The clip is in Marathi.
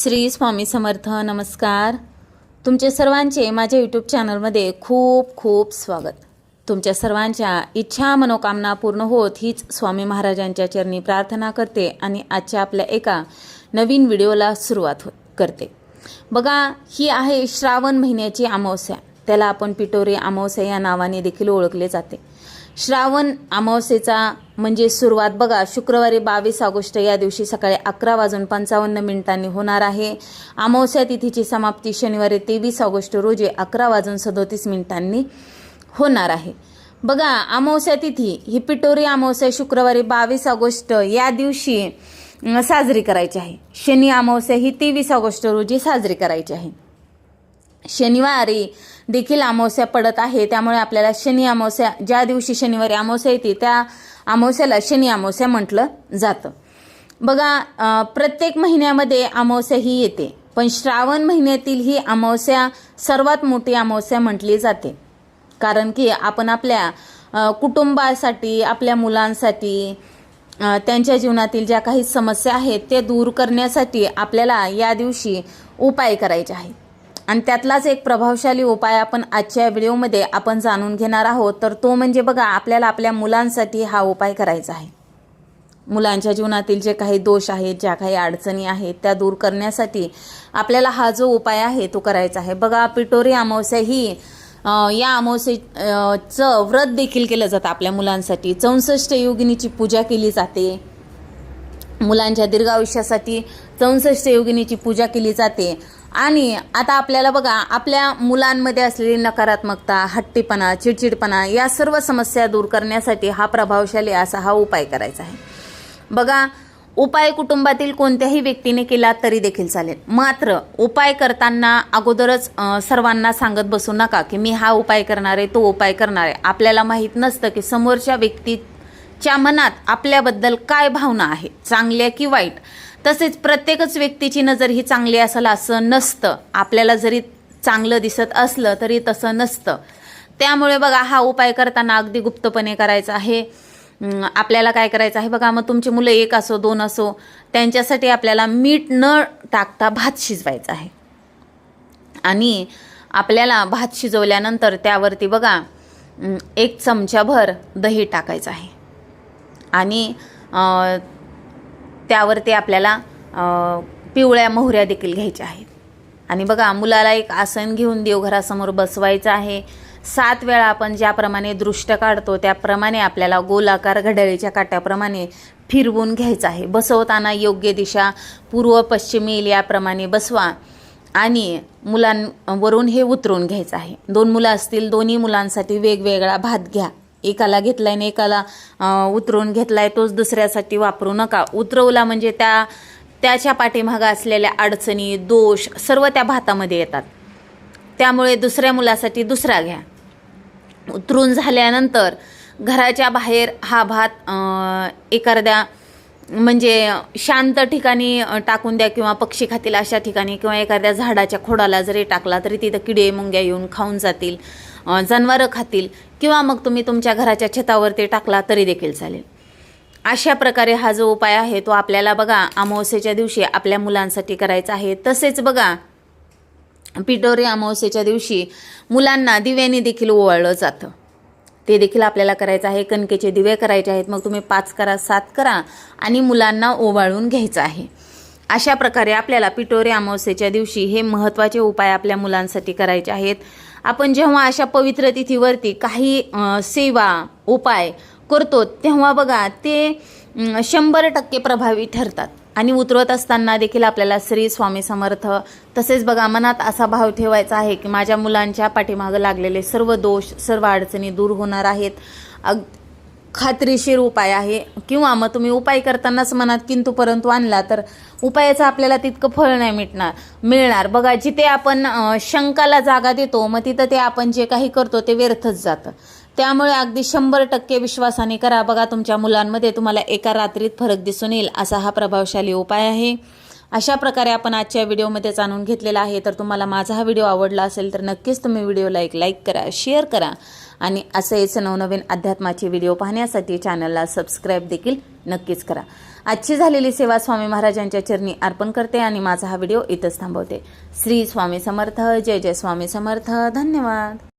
श्री स्वामी समर्थ नमस्कार. तुमचे सर्वांचे माझ्या यूट्यूब चॅनलमध्ये खूप खूप स्वागत. तुमच्या सर्वांच्या इच्छा मनोकामना पूर्ण होत हीच स्वामी महाराजांच्या चरणी प्रार्थना करते आणि आजच्या आपल्या एका नवीन व्हिडिओला सुरुवात हो करते. बघा ही आहे श्रावण महिन्याची अमावस्या. त्याला आपण पिटोरी अमावस्या या नावाने देखील ओळखले जाते. श्रावण अमावस्येचा म्हणजे सुरुवात बघा शुक्रवारी बावीस ऑगस्ट या दिवशी सकाळी अकरा वाजून पंचावन्न मिनिटांनी होणार आहे. अमावस्या तिथीची समाप्ती शनिवारी तेवीस ऑगस्ट रोजी अकरा वाजून सदोतीस मिनिटांनी होणार आहे. बघा अमावस्या तिथी ही पिटोरी अमावस्या शुक्रवारी बावीस ऑगस्ट या दिवशी साजरी करायची आहे. शनी अमावस्या ही तेवीस ऑगस्ट रोजी साजरी करायची आहे. शनिवारी देखील अमावस्या पडत आहे. त्यामुळे आपल्याला शनी अमावस्या ज्या दिवशी शनिवारी अमावस्या येते त्या अमावस्याला शनी अमावस्या म्हटलं जातं. बघा प्रत्येक महिन्यामध्ये अमावस्या ही येते पण श्रावण महिन्यातील ही अमावस्या सर्वात मोठी अमावस्या म्हटली जाते. कारण की आपण आपल्या कुटुंबासाठी आपल्या मुलांसाठी त्यांच्या जीवनातील ज्या काही समस्या आहेत ते दूर करण्यासाठी आपल्याला या दिवशी उपाय करायचे आहेत. आणि त्यातलाच एक प्रभावशाली उपाय आपण आजच्या व्हिडिओमध्ये आपण जाणून घेणार आहोत. तर तो म्हणजे बघा आपल्याला आपल्या मुलांसाठी हा उपाय करायचा आहे. मुलांच्या जीवनातील जे काही दोष आहेत ज्या काही अडचणी आहेत त्या दूर करण्यासाठी आपल्याला हा जो उपाय आहे तो करायचा आहे. बघा पिटोरी अमावस्या ही या अमावस्येचं व्रत देखील केलं जातं आपल्या मुलांसाठी. चौसष्ट योगिनीची पूजा केली जाते. मुलांच्या दीर्घायुष्यासाठी चौसष्ट योगिनीची पूजा केली जाते. आणि आता आपल्याला बघा आपल्या मुलांमध्ये असलेली नकारात्मकता हट्टीपणा चिडचिडपणा या सर्व समस्या दूर करण्यासाठी हा प्रभावशाली असा हा उपाय करायचा आहे. बघा उपाय कुटुंबातील कोणत्याही व्यक्तीने केला तरी देखील चालेल. मात्र उपाय करताना अगोदरच सर्वांना सांगत बसू नका की मी हा उपाय करणार आहे तो उपाय करणार आहे. आपल्याला माहीत नसतं की समोरच्या व्यक्तीच्या मनात आपल्याबद्दल काय भावना आहे चांगल्या की वाईट. तसेच प्रत्येकच व्यक्तीची नजर ही चांगली असेल असं नसतं. आपल्याला जरी चांगलं दिसत असलं तरी तसं नसतं. त्यामुळे बघा हा उपाय करताना अगदी गुप्तपणे करायचा आहे. आपल्याला काय करायचं आहे बघा मग तुमची मुलं एक असो दोन असो त्यांच्यासाठी आपल्याला मीठ न टाकता भात शिजवायचा आहे. आणि आपल्याला भात शिजवल्यानंतर त्यावरती बघा एक चमचाभर दही टाकायचं आहे. आणि त्यावरती आपल्याला पिवळ्या मोहऱ्या देखील घ्यायच्या आहेत. आणि बघा मुलाला एक आसन घेऊन देवघरासमोर बसवायचं आहे. सात वेळा आपण ज्याप्रमाणे दृष्ट काढतो त्याप्रमाणे आपल्याला गोलाकार घड्याळीच्या काट्याप्रमाणे फिरवून घ्यायचं आहे. बसवताना योग्य दिशा पूर्व पश्चिमेल याप्रमाणे बसवा आणि मुलांवरून हे उतरून घ्यायचं आहे. दोन मुलं असतील दोन्ही मुलांसाठी वेगवेगळा भात घ्या. एकाला घेतलाय आणि एकाला उतरून उतरवून घेतलाय तोच दुसऱ्यासाठी वापरू नका. उतरवला म्हणजे त्या त्याच्या पाठीमागं असलेल्या अडचणी दोष सर्व त्या भातामध्ये येतात. त्यामुळे दुसऱ्या मुलासाठी दुसरा घ्या. उतरून झाल्यानंतर घराच्या बाहेर हा भात एखाद्या म्हणजे शांत ठिकाणी टाकून द्या किंवा पक्षी खातील अशा ठिकाणी किंवा एखाद्या झाडाच्या खोडाला जरी टाकला तरी तिथं किडे मुंग्या येऊन खाऊन जातील. जनावरं खातील किंवा मग तुम्ही तुमच्या घराच्या छतावरती टाकला तरी देखील चालेल. अशा प्रकारे हा जो उपाय आहे तो आपल्याला बघा अमावस्येच्या दिवशी आपल्या मुलांसाठी करायचा आहे. तसेच बघा पिटोरी अमावस्येच्या दिवशी मुलांना दिव्याने देखील ओवाळलं जातं. ते देखील आपल्याला करायचं आहे. कणकेचे दिवे करायचे आहेत. मग तुम्ही पाच करा सात करा आणि मुलांना ओवाळून घ्यायचं आहे. अशा प्रकारे आपल्याला पिटोरी अमावस्येच्या दिवशी हे महत्त्वाचे उपाय आपल्या मुलांसाठी करायचे आहेत. आपण जेव्हा अशा पवित्र तिथीवरती काही सेवा उपाय करतो तेव्हा बघा ते शंभर टक्के प्रभावी ठरतात. आणि उतरवत असताना देखील आपल्याला श्री स्वामी समर्थ तसेच बघा मनात असा भाव ठेवायचा आहे की माझ्या मुलांच्या पाठीमागं लागलेले सर्व दोष सर्व अडचणी दूर होणार आहेत. अग खात्रीशीर उपाय आहे. किंवा मग तुम्ही उपाय करतानाच मनात किंतु परंतु आणला तर उपायाचं आपल्याला तितकं फळ नाही मिळणार मिळणार. बघा जिथे आपण शंकाला जागा देतो मग तिथं ते आपण जे काही करतो ते व्यर्थच जातं. त्यामुळे अगदी शंभर टक्के विश्वासाने करा. बघा तुमच्या मुलांमध्ये तुम्हाला एका रात्रीत फरक दिसून येईल असा हा प्रभावशाली उपाय आहे. अशा प्रकारे आपण आजच्या व्हिडिओमध्ये जाणून घेतलेला आहे. तर तुम्हाला माझा हा व्हिडिओ आवडला असेल तर नक्कीच तुम्ही व्हिडिओला एक लाईक करा शेअर करा. आणि असेच नवनवीन अध्यात्माचे व्हिडिओ पाहण्यासाठी चॅनलला सबस्क्राईब देखील नक्कीच करा. आजची झालेली सेवा स्वामी महाराजांच्या चरणी अर्पण करते आणि माझा हा व्हिडिओ इथंच थांबवते. श्री स्वामी समर्थ जय जय स्वामी समर्थ. धन्यवाद.